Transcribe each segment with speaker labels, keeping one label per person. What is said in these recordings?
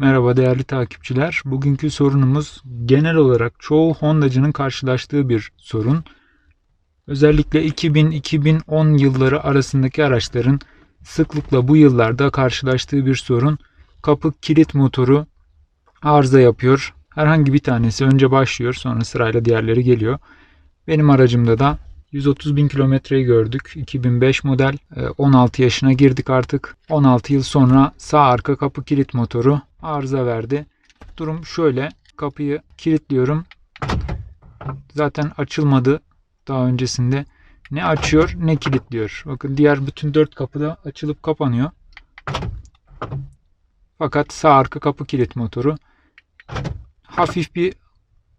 Speaker 1: Merhaba değerli takipçiler. Bugünkü sorunumuz genel olarak çoğu Honda'cının karşılaştığı bir sorun. Özellikle 2000-2010 yılları arasındaki araçların sıklıkla bu yıllarda karşılaştığı bir sorun. Kapı kilit motoru arıza yapıyor. Herhangi bir tanesi önce başlıyor sonra sırayla diğerleri geliyor. Benim aracımda da 130 bin kilometreyi gördük. 2005 model. Ee, 16 yaşına girdik artık. 16 yıl sonra sağ arka kapı kilit motoru arıza verdi. Durum şöyle. Kapıyı kilitliyorum. Zaten açılmadı daha öncesinde. Ne açıyor ne kilitliyor. Bakın diğer bütün dört kapı da açılıp kapanıyor. Fakat sağ arka kapı kilit motoru hafif bir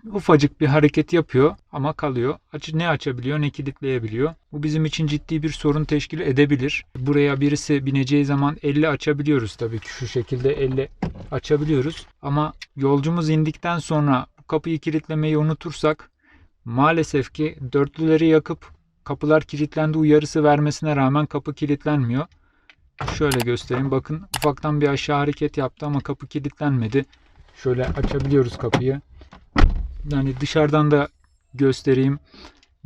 Speaker 1: ufacık bir hareket yapıyor ama kalıyor. Aç, ne açabiliyor ne kilitleyebiliyor. Bu bizim için ciddi bir sorun teşkil edebilir. Buraya birisi bineceği zaman 50 açabiliyoruz tabii ki şu şekilde 50 açabiliyoruz. Ama yolcumuz indikten sonra bu kapıyı kilitlemeyi unutursak maalesef ki dörtlüleri yakıp kapılar kilitlendi uyarısı vermesine rağmen kapı kilitlenmiyor. Şöyle göstereyim. Bakın ufaktan bir aşağı hareket yaptı ama kapı kilitlenmedi. Şöyle açabiliyoruz kapıyı. Yani dışarıdan da göstereyim.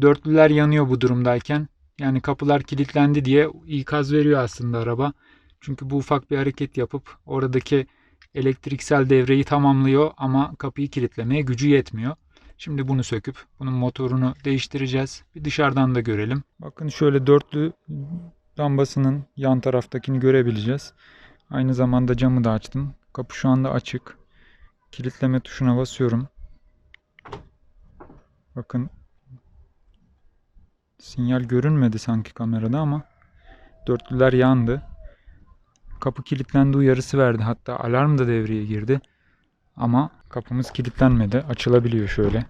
Speaker 1: Dörtlüler yanıyor bu durumdayken. Yani kapılar kilitlendi diye ikaz veriyor aslında araba. Çünkü bu ufak bir hareket yapıp oradaki elektriksel devreyi tamamlıyor ama kapıyı kilitlemeye gücü yetmiyor. Şimdi bunu söküp bunun motorunu değiştireceğiz. Bir dışarıdan da görelim. Bakın şöyle dörtlü lambasının yan taraftakini görebileceğiz. Aynı zamanda camı da açtım. Kapı şu anda açık. Kilitleme tuşuna basıyorum. Bakın sinyal görünmedi sanki kamerada ama dörtlüler yandı. Kapı kilitlendi uyarısı verdi. Hatta alarm da devreye girdi. Ama kapımız kilitlenmedi. Açılabiliyor şöyle.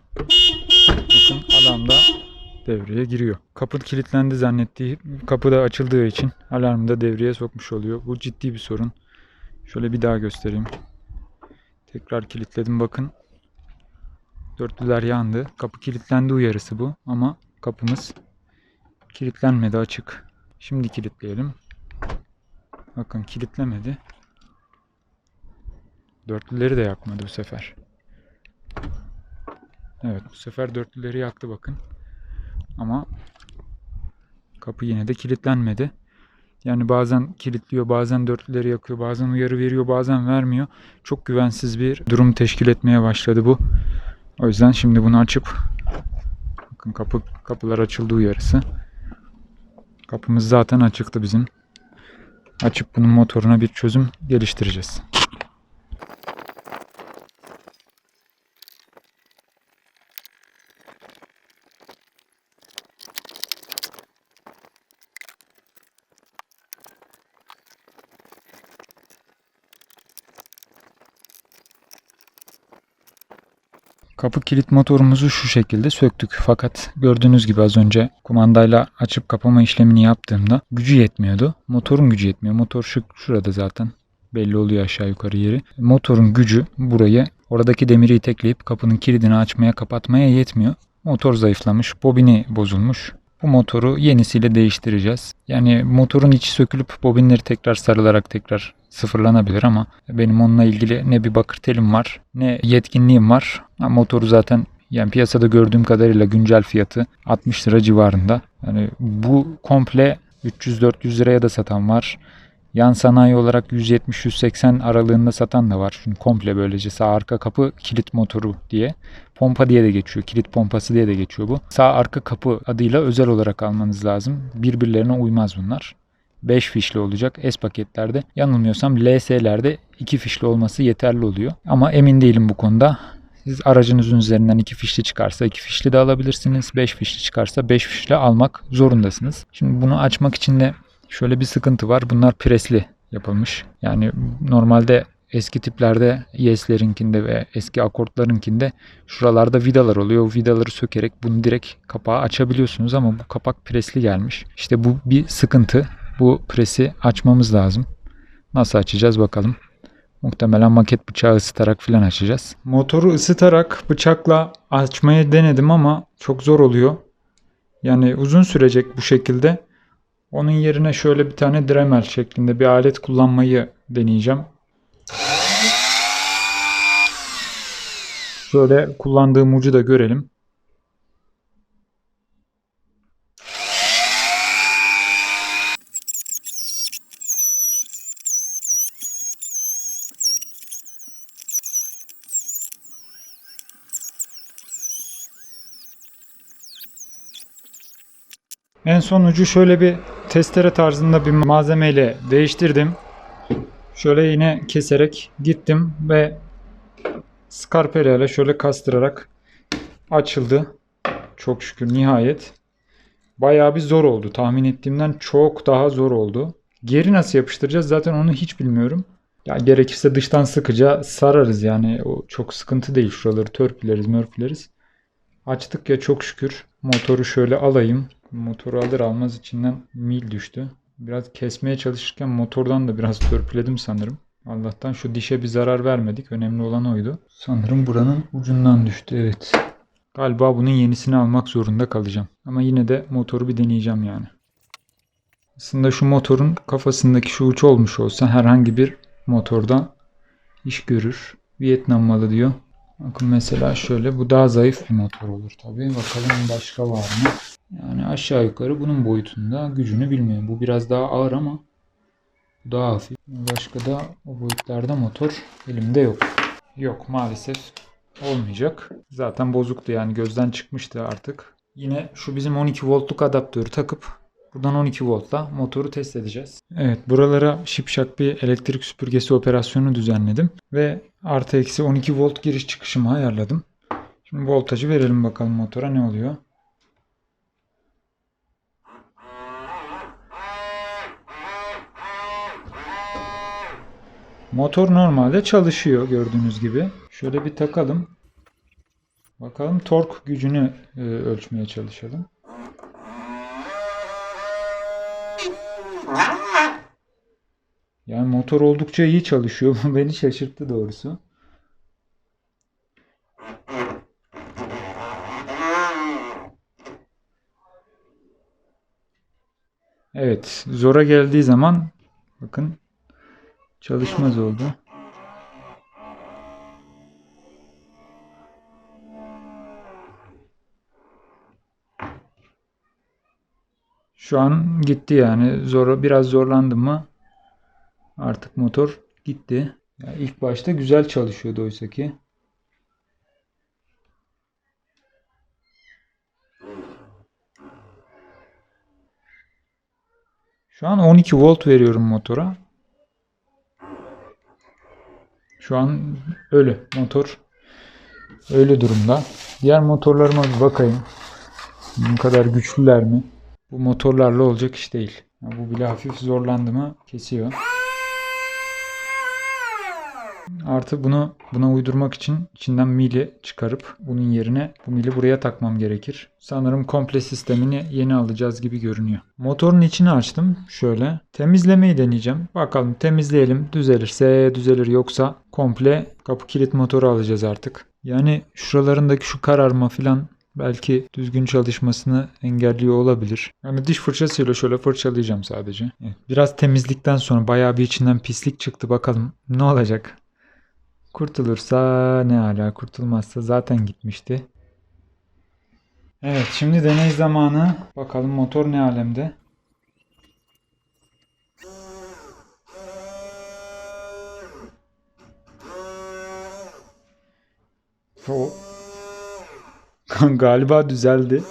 Speaker 1: Bakın alarm da devreye giriyor. Kapı kilitlendi zannettiği kapı da açıldığı için alarmı da devreye sokmuş oluyor. Bu ciddi bir sorun. Şöyle bir daha göstereyim. Tekrar kilitledim bakın. Dörtlüler yandı. Kapı kilitlendi uyarısı bu ama kapımız kilitlenmedi açık. Şimdi kilitleyelim. Bakın kilitlemedi. Dörtlüleri de yakmadı bu sefer. Evet bu sefer dörtlüleri yaktı bakın. Ama kapı yine de kilitlenmedi. Yani bazen kilitliyor, bazen dörtlüleri yakıyor, bazen uyarı veriyor, bazen vermiyor. Çok güvensiz bir durum teşkil etmeye başladı bu. O yüzden şimdi bunu açıp bakın kapı kapılar açıldı uyarısı. Kapımız zaten açıktı bizim. Açıp bunun motoruna bir çözüm geliştireceğiz. Kapı kilit motorumuzu şu şekilde söktük. Fakat gördüğünüz gibi az önce kumandayla açıp kapama işlemini yaptığımda gücü yetmiyordu. Motorun gücü yetmiyor. Motor şu şurada zaten. Belli oluyor aşağı yukarı yeri. Motorun gücü burayı oradaki demiri itekleyip kapının kilidini açmaya kapatmaya yetmiyor. Motor zayıflamış, bobini bozulmuş. Bu motoru yenisiyle değiştireceğiz. Yani motorun içi sökülüp bobinleri tekrar sarılarak tekrar sıfırlanabilir ama benim onunla ilgili ne bir bakır telim var ne yetkinliğim var. Motoru zaten yani piyasada gördüğüm kadarıyla güncel fiyatı 60 lira civarında. Yani bu komple 300-400 liraya da satan var. Yan sanayi olarak 170-180 aralığında satan da var. Şunu komple böylece sağ arka kapı kilit motoru diye. Pompa diye de geçiyor. Kilit pompası diye de geçiyor bu. Sağ arka kapı adıyla özel olarak almanız lazım. Birbirlerine uymaz bunlar. 5 fişli olacak S paketlerde. Yanılmıyorsam LS'lerde 2 fişli olması yeterli oluyor. Ama emin değilim bu konuda. Siz aracınızın üzerinden 2 fişli çıkarsa 2 fişli de alabilirsiniz. 5 fişli çıkarsa 5 fişli almak zorundasınız. Şimdi bunu açmak için de şöyle bir sıkıntı var. Bunlar presli yapılmış. Yani normalde eski tiplerde ES'lerinkinde ve eski akortlarınkinde şuralarda vidalar oluyor. O vidaları sökerek bunu direkt kapağı açabiliyorsunuz ama bu kapak presli gelmiş. İşte bu bir sıkıntı. Bu presi açmamız lazım. Nasıl açacağız bakalım. Muhtemelen maket bıçağı ısıtarak filan açacağız. Motoru ısıtarak bıçakla açmaya denedim ama çok zor oluyor. Yani uzun sürecek bu şekilde. Onun yerine şöyle bir tane Dremel şeklinde bir alet kullanmayı deneyeceğim. Şöyle kullandığım ucu da görelim. En son ucu şöyle bir testere tarzında bir malzemeyle değiştirdim. Şöyle yine keserek gittim ve skarpela ile şöyle kastırarak açıldı. Çok şükür nihayet. Bayağı bir zor oldu. Tahmin ettiğimden çok daha zor oldu. Geri nasıl yapıştıracağız zaten onu hiç bilmiyorum. Ya gerekirse dıştan sıkıca sararız yani. O çok sıkıntı değil. Şuraları törpüleriz, mörpüleriz. Açtık ya çok şükür. Motoru şöyle alayım. Motoru alır almaz içinden mil düştü. Biraz kesmeye çalışırken motordan da biraz törpüledim sanırım. Allah'tan şu dişe bir zarar vermedik. Önemli olan oydu. Sanırım buranın ucundan düştü. Evet. Galiba bunun yenisini almak zorunda kalacağım. Ama yine de motoru bir deneyeceğim yani. Aslında şu motorun kafasındaki şu uç olmuş olsa herhangi bir motorda iş görür. Vietnam malı diyor. Bakın mesela şöyle bu daha zayıf bir motor olur tabii. Bakalım başka var mı? Yani aşağı yukarı bunun boyutunda gücünü bilmiyorum. Bu biraz daha ağır ama daha hafif. Başka da o boyutlarda motor elimde yok. Yok maalesef olmayacak. Zaten bozuktu yani gözden çıkmıştı artık. Yine şu bizim 12 voltluk adaptörü takıp buradan 12 voltla motoru test edeceğiz. Evet buralara şipşak bir elektrik süpürgesi operasyonu düzenledim. Ve artı eksi 12 volt giriş çıkışımı ayarladım. Şimdi voltajı verelim bakalım motora ne oluyor. Motor normalde çalışıyor gördüğünüz gibi. Şöyle bir takalım. Bakalım tork gücünü e, ölçmeye çalışalım. Yani motor oldukça iyi çalışıyor. Bu beni şaşırttı doğrusu. Evet, zora geldiği zaman bakın çalışmaz oldu. Şu an gitti yani. Zora biraz zorlandım mı artık motor gitti. Yani ilk başta güzel çalışıyordu oysa ki. Şu an 12 volt veriyorum motora. Şu an ölü. Motor ölü durumda. Diğer motorlarıma bir bakayım. Bu kadar güçlüler mi? Bu motorlarla olacak iş değil. Bu bile hafif zorlandı mı kesiyor. Artı bunu buna uydurmak için içinden mili çıkarıp bunun yerine bu mili buraya takmam gerekir. Sanırım komple sistemini yeni alacağız gibi görünüyor. Motorun içini açtım. Şöyle temizlemeyi deneyeceğim. Bakalım temizleyelim. Düzelirse düzelir yoksa komple kapı kilit motoru alacağız artık. Yani şuralarındaki şu kararma filan belki düzgün çalışmasını engelliyor olabilir. Yani diş fırçasıyla şöyle fırçalayacağım sadece. Biraz temizlikten sonra bayağı bir içinden pislik çıktı. Bakalım ne olacak. Kurtulursa ne hala kurtulmazsa zaten gitmişti. Evet şimdi deney zamanı. Bakalım motor ne alemde. O galiba düzeldi.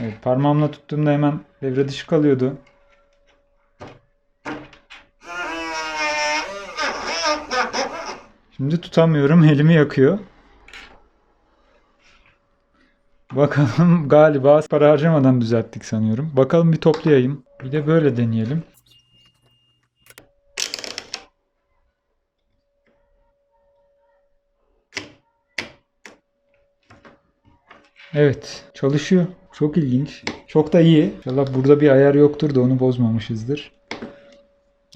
Speaker 1: Evet parmağımla tuttuğumda hemen devre dışı kalıyordu. Şimdi tutamıyorum. Elimi yakıyor. Bakalım galiba para harcamadan düzelttik sanıyorum. Bakalım bir toplayayım. Bir de böyle deneyelim. Evet çalışıyor. Çok ilginç. Çok da iyi. İnşallah burada bir ayar yoktur da onu bozmamışızdır.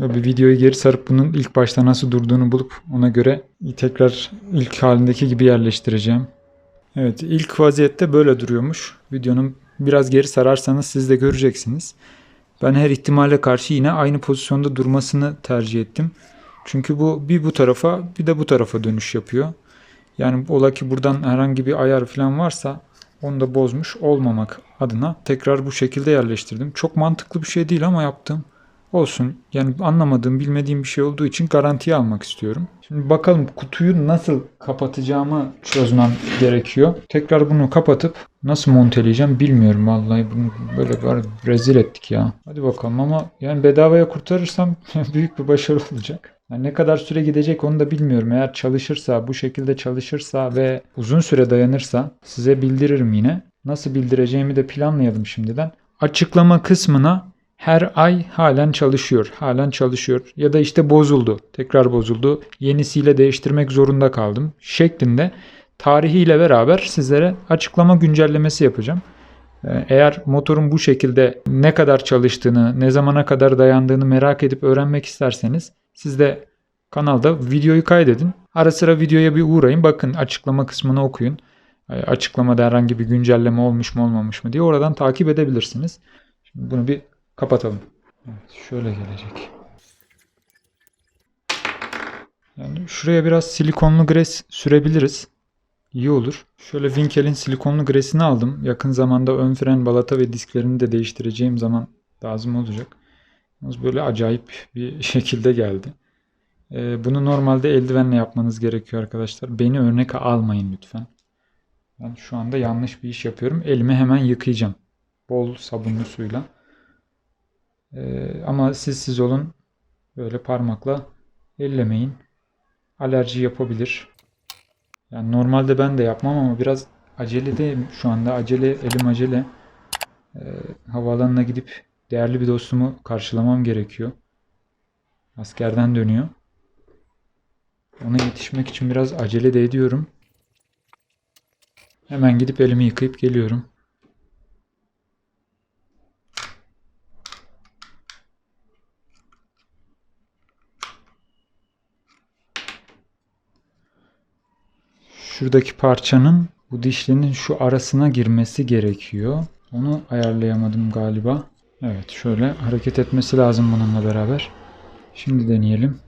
Speaker 1: Bir videoyu geri sarıp bunun ilk başta nasıl durduğunu bulup ona göre tekrar ilk halindeki gibi yerleştireceğim. Evet ilk vaziyette böyle duruyormuş. Videonun biraz geri sararsanız siz de göreceksiniz. Ben her ihtimale karşı yine aynı pozisyonda durmasını tercih ettim. Çünkü bu bir bu tarafa bir de bu tarafa dönüş yapıyor. Yani ola ki buradan herhangi bir ayar falan varsa onu da bozmuş olmamak adına tekrar bu şekilde yerleştirdim. Çok mantıklı bir şey değil ama yaptım. Olsun. Yani anlamadığım, bilmediğim bir şey olduğu için garantiye almak istiyorum. Şimdi bakalım kutuyu nasıl kapatacağımı çözmem gerekiyor. Tekrar bunu kapatıp nasıl monteleyeceğim bilmiyorum vallahi. Bunu böyle var rezil ettik ya. Hadi bakalım ama yani bedavaya kurtarırsam büyük bir başarı olacak. Yani ne kadar süre gidecek onu da bilmiyorum. Eğer çalışırsa, bu şekilde çalışırsa ve uzun süre dayanırsa size bildiririm yine. Nasıl bildireceğimi de planlayalım şimdiden. Açıklama kısmına her ay halen çalışıyor, halen çalışıyor ya da işte bozuldu, tekrar bozuldu, yenisiyle değiştirmek zorunda kaldım şeklinde tarihiyle beraber sizlere açıklama güncellemesi yapacağım. Ee, Eğer motorun bu şekilde ne kadar çalıştığını, ne zamana kadar dayandığını merak edip öğrenmek isterseniz siz de kanalda videoyu kaydedin. Ara sıra videoya bir uğrayın. Bakın açıklama kısmını okuyun. Ee, Açıklamada herhangi bir güncelleme olmuş mu olmamış mı diye oradan takip edebilirsiniz. Şimdi bunu bir kapatalım. Evet, şöyle gelecek. Yani şuraya biraz silikonlu gres sürebiliriz. İyi olur. Şöyle Winkel'in silikonlu gresini aldım. Yakın zamanda ön fren balata ve disklerini de değiştireceğim zaman lazım olacak. Yalnız böyle acayip bir şekilde geldi. Ee, bunu normalde eldivenle yapmanız gerekiyor arkadaşlar. Beni örnek almayın lütfen. Ben şu anda yanlış bir iş yapıyorum. Elimi hemen yıkayacağım. Bol sabunlu suyla. Ee, ama siz siz olun. Böyle parmakla ellemeyin. Alerji yapabilir. Yani normalde ben de yapmam ama biraz aceledeyim şu anda. Acele, elim acele. Ee, havaalanına gidip değerli bir dostumu karşılamam gerekiyor. Askerden dönüyor. Ona yetişmek için biraz acele de ediyorum. Hemen gidip elimi yıkayıp geliyorum. Şuradaki parçanın bu dişlinin şu arasına girmesi gerekiyor. Onu ayarlayamadım galiba. Evet şöyle hareket etmesi lazım bununla beraber. Şimdi deneyelim.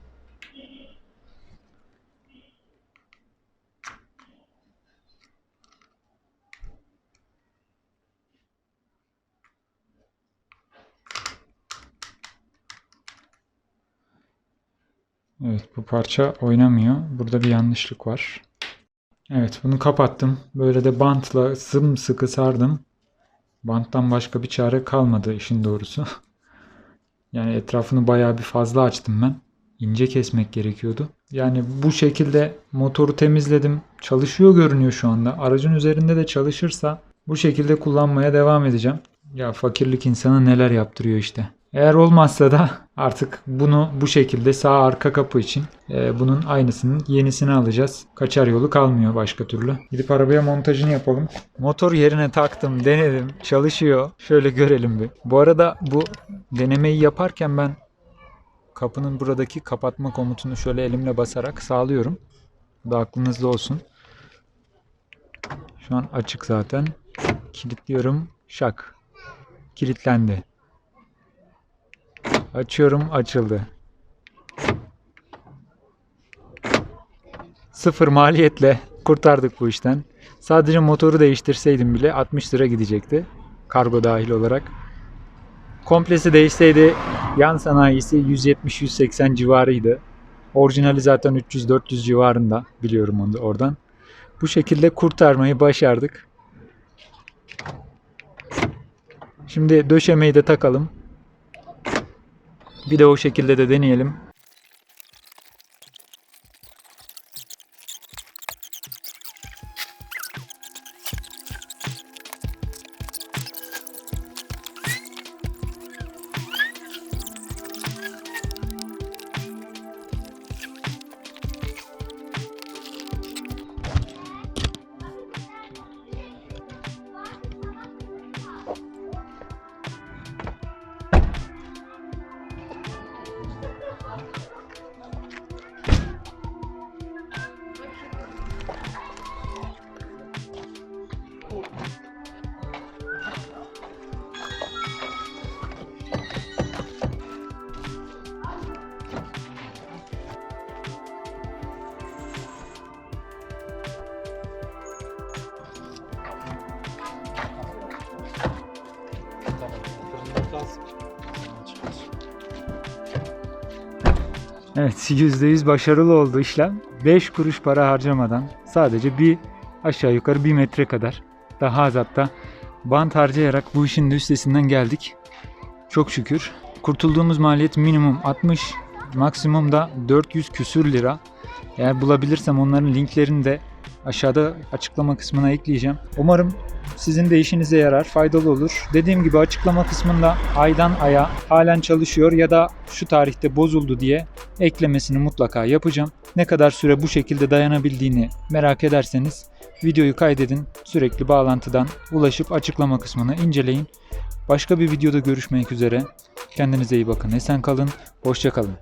Speaker 1: Evet bu parça oynamıyor. Burada bir yanlışlık var. Evet bunu kapattım. Böyle de bantla sımsıkı sardım. Banttan başka bir çare kalmadı işin doğrusu. Yani etrafını bayağı bir fazla açtım ben. İnce kesmek gerekiyordu. Yani bu şekilde motoru temizledim. Çalışıyor görünüyor şu anda. Aracın üzerinde de çalışırsa bu şekilde kullanmaya devam edeceğim. Ya fakirlik insana neler yaptırıyor işte. Eğer olmazsa da artık bunu bu şekilde sağ arka kapı için e, bunun aynısının yenisini alacağız. Kaçar yolu kalmıyor başka türlü. Gidip arabaya montajını yapalım. Motor yerine taktım, denedim. Çalışıyor. Şöyle görelim bir. Bu arada bu denemeyi yaparken ben kapının buradaki kapatma komutunu şöyle elimle basarak sağlıyorum. Bu da aklınızda olsun. Şu an açık zaten. Kilitliyorum. Şak. Kilitlendi. Açıyorum açıldı. Sıfır maliyetle kurtardık bu işten. Sadece motoru değiştirseydim bile 60 lira gidecekti. Kargo dahil olarak. Komplesi değişseydi yan sanayisi 170-180 civarıydı. Orijinali zaten 300-400 civarında biliyorum onu da oradan. Bu şekilde kurtarmayı başardık. Şimdi döşemeyi de takalım. Bir de o şekilde de deneyelim. Evet %100 başarılı oldu işlem. 5 kuruş para harcamadan sadece bir aşağı yukarı 1 metre kadar daha az hatta bant harcayarak bu işin de üstesinden geldik. Çok şükür. Kurtulduğumuz maliyet minimum 60, maksimum da 400 küsür lira. Eğer bulabilirsem onların linklerini de aşağıda açıklama kısmına ekleyeceğim. Umarım sizin de işinize yarar, faydalı olur. Dediğim gibi açıklama kısmında aydan aya halen çalışıyor ya da şu tarihte bozuldu diye eklemesini mutlaka yapacağım. Ne kadar süre bu şekilde dayanabildiğini merak ederseniz videoyu kaydedin. Sürekli bağlantıdan ulaşıp açıklama kısmını inceleyin. Başka bir videoda görüşmek üzere. Kendinize iyi bakın. Esen kalın. Hoşça kalın.